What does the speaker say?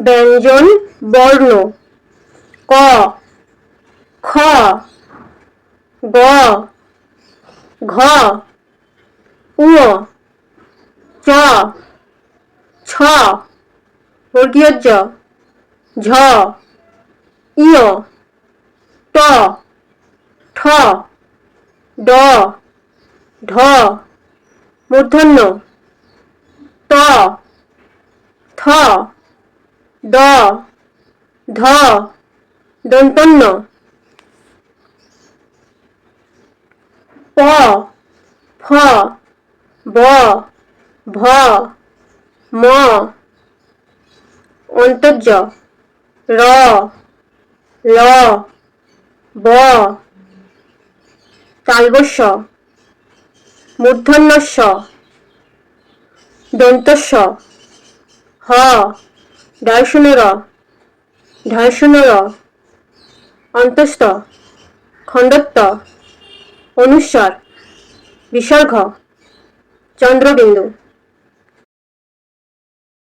ব্যঞ্জন, বর্ণ। ক। খ। গ। ঘ। উ। চ। ছ। বর্গীয় ঝ। ইয় ট। ঠ। ড। ঢ। মূর্ধন্য। ত। থ। দ, ধ, দন্তন্য। প, ফ, ব, ভ, ম। অন্তর্য, র, ল, ব। তালবস্য মূর্ধন্যস্য দন্তস্য হ। ডায়শূন্যর ঢায়শূন্যর অন্তস্থ। খণ্ডত্ব। অনুস্বার। বিসর্গ। চন্দ্রবিন্দু।